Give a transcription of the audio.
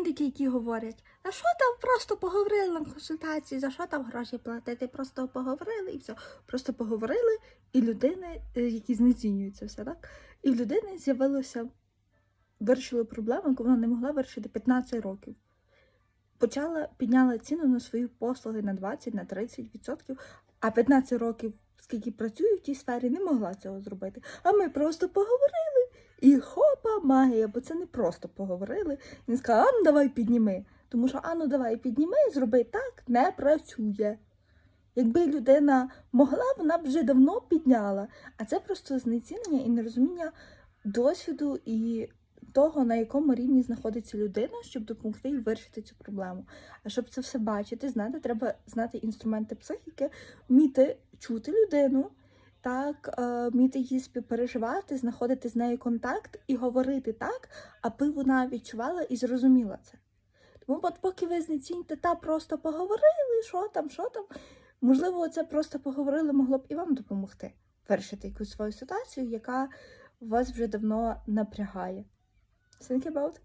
індики, які говорять, а що там просто поговорили на консультації, за що там гроші платити? Просто поговорили і все. Просто поговорили, і людини, е, які знецінюються все, так? І в людини з'явилося, вирішили проблему, яку вона не могла вирішити 15 років. Почала, підняла ціну на свої послуги на 20, на 30%, а 15 років, скільки працюю в тій сфері, не могла цього зробити. А ми просто поговорили, і хопа, магія, бо це не просто поговорили. Він сказав, а ну давай підніми. Тому що а ну давай підніми, зроби так, не працює. Якби людина могла, вона б вже давно підняла. А це просто знецінення і нерозуміння досвіду і того, на якому рівні знаходиться людина, щоб допомогти їй вирішити цю проблему. А щоб це все бачити, знати, треба знати інструменти психіки, вміти чути людину, так, е, вміти її співпереживати, знаходити з нею контакт і говорити так, аби вона відчувала і зрозуміла це. Тому от поки ви знеціните та просто поговорили, що там, що там, можливо, це просто поговорили, могло б і вам допомогти вирішити якусь свою ситуацію, яка вас вже давно напрягає. Think about